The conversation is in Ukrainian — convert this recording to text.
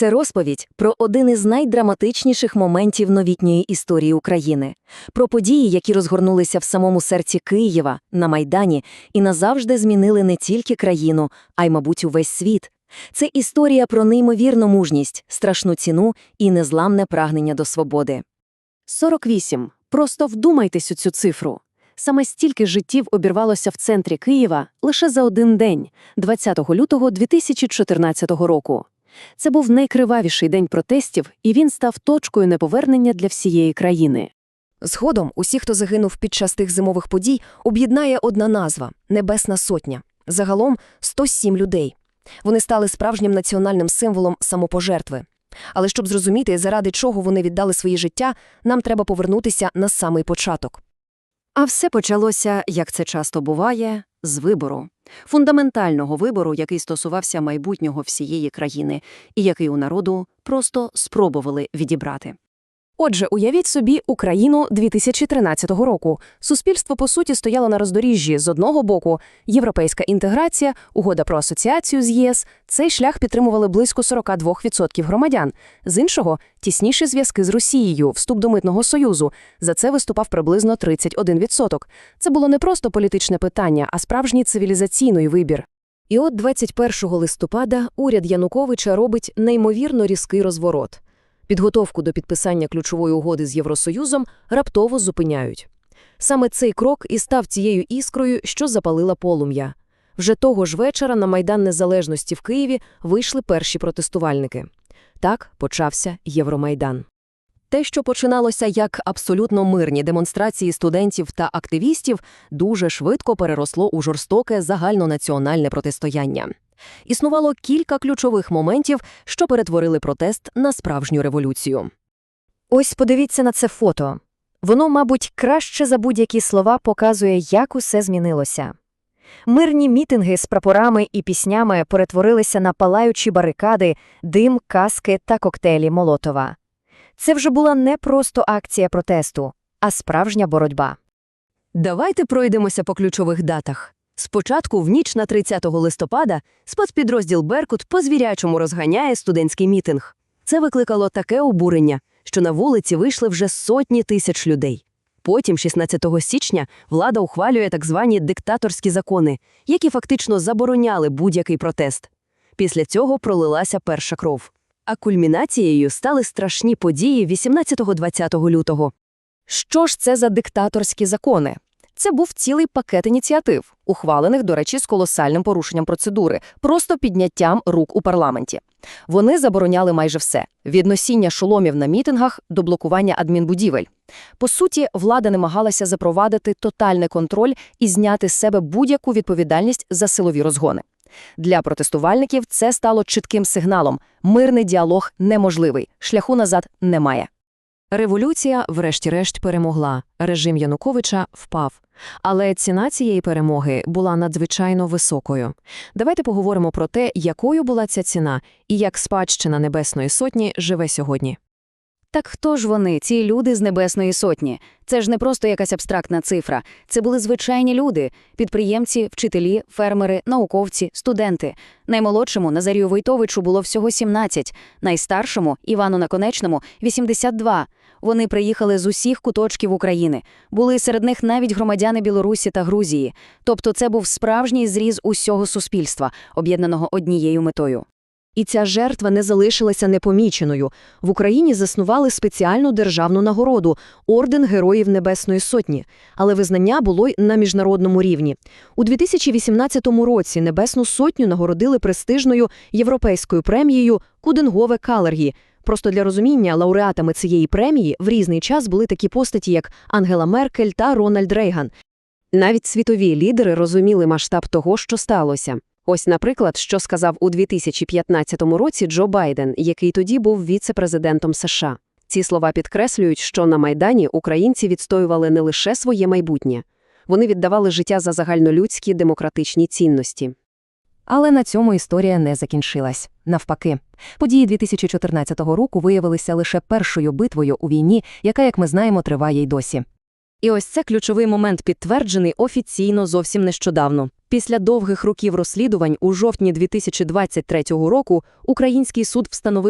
Це розповідь про один із найдраматичніших моментів новітньої історії України, про події, які розгорнулися в самому серці Києва, на Майдані, і назавжди змінили не тільки країну, а й, мабуть, увесь світ. Це історія про неймовірну мужність, страшну ціну і незламне прагнення до свободи. 48. Просто вдумайтесь у цю цифру. Саме стільки життів обірвалося в центрі Києва лише за один день, 20 лютого 2014 року. Це був найкривавіший день протестів, і він став точкою неповернення для всієї країни. Згодом усі, хто загинув під час тих зимових подій, об'єднає одна назва Небесна Сотня. Загалом 107 людей. Вони стали справжнім національним символом самопожертви. Але щоб зрозуміти, заради чого вони віддали свої життя, нам треба повернутися на самий початок. А все почалося, як це часто буває, з вибору. Фундаментального вибору, який стосувався майбутнього всієї країни, і який у народу просто спробували відібрати. Отже, уявіть собі Україну 2013 року. Суспільство, по суті, стояло на роздоріжжі. З одного боку, європейська інтеграція, угода про асоціацію з єС. Цей шлях підтримували близько 42% громадян. З іншого – тісніші зв'язки з Росією, вступ до Митного Союзу. За це виступав приблизно 31%. Це було не просто політичне питання, а справжній цивілізаційний вибір. І от 21 листопада уряд Януковича робить неймовірно різкий розворот. Підготовку до підписання ключової угоди з Євросоюзом раптово зупиняють. Саме цей крок і став цією іскрою, що запалила полум'я. Вже того ж вечора на Майдан Незалежності в Києві вийшли перші протестувальники. Так почався Євромайдан. Те, що починалося як абсолютно мирні демонстрації студентів та активістів, дуже швидко переросло у жорстоке загальнонаціональне протистояння. Існувало кілька ключових моментів, що перетворили протест на справжню революцію. Ось подивіться на це фото. Воно, мабуть, краще за будь-які слова показує, як усе змінилося. Мирні мітинги з прапорами і піснями перетворилися на палаючі барикади, дим, каски та коктейлі Молотова. Це вже була не просто акція протесту, а справжня боротьба. Давайте пройдемося по ключових датах. Спочатку, в ніч на 30 листопада, спецпідрозділ «Беркут» по звірячому розганяє студентський мітинг. Це викликало таке обурення, що на вулиці вийшли вже сотні тисяч людей. Потім, 16 січня, влада ухвалює так звані диктаторські закони, які фактично забороняли будь-який протест. Після цього пролилася перша кров. А кульмінацією стали страшні події 18-20 лютого. Що ж це за диктаторські закони? Це був цілий пакет ініціатив, ухвалених, до речі, з колосальним порушенням процедури, просто підняттям рук у парламенті. Вони забороняли майже все – від носіння шоломів на мітингах до блокування адмінбудівель. По суті, влада намагалася запровадити тотальний контроль і зняти з себе будь-яку відповідальність за силові розгони. Для протестувальників це стало чітким сигналом – мирний діалог неможливий, шляху назад немає. Революція, врешті-решт, перемогла. Режим Януковича впав. Але ціна цієї перемоги була надзвичайно високою. Давайте поговоримо про те, якою була ця ціна і як спадщина Небесної Сотні живе сьогодні. Так хто ж вони, ці люди з Небесної Сотні? Це ж не просто якась абстрактна цифра. Це були звичайні люди – підприємці, вчителі, фермери, науковці, студенти. Наймолодшому Назарію Войтовичу було всього 17, найстаршому Івану Наконечному – 82. Вони приїхали з усіх куточків України. Були серед них навіть громадяни Білорусі та Грузії. Тобто це був справжній зріз усього суспільства, об'єднаного однією метою. І ця жертва не залишилася непоміченою. В Україні заснували спеціальну державну нагороду – Орден Героїв Небесної Сотні. Але визнання було й на міжнародному рівні. У 2018 році Небесну Сотню нагородили престижною європейською премією Куденгове Калергі. Просто для розуміння, лауреатами цієї премії в різний час були такі постаті, як Ангела Меркель та Рональд Рейган. Навіть світові лідери розуміли масштаб того, що сталося. Ось, наприклад, що сказав у 2015 році Джо Байден, який тоді був віце-президентом США. Ці слова підкреслюють, що на Майдані українці відстоювали не лише своє майбутнє. Вони віддавали життя за загальнолюдські демократичні цінності. Але на цьому історія не закінчилась. Навпаки, події 2014 року виявилися лише першою битвою у війні, яка, як ми знаємо, триває й досі. І ось це ключовий момент підтверджений офіційно зовсім нещодавно. Після довгих років розслідувань у жовтні 2023 року український суд встановив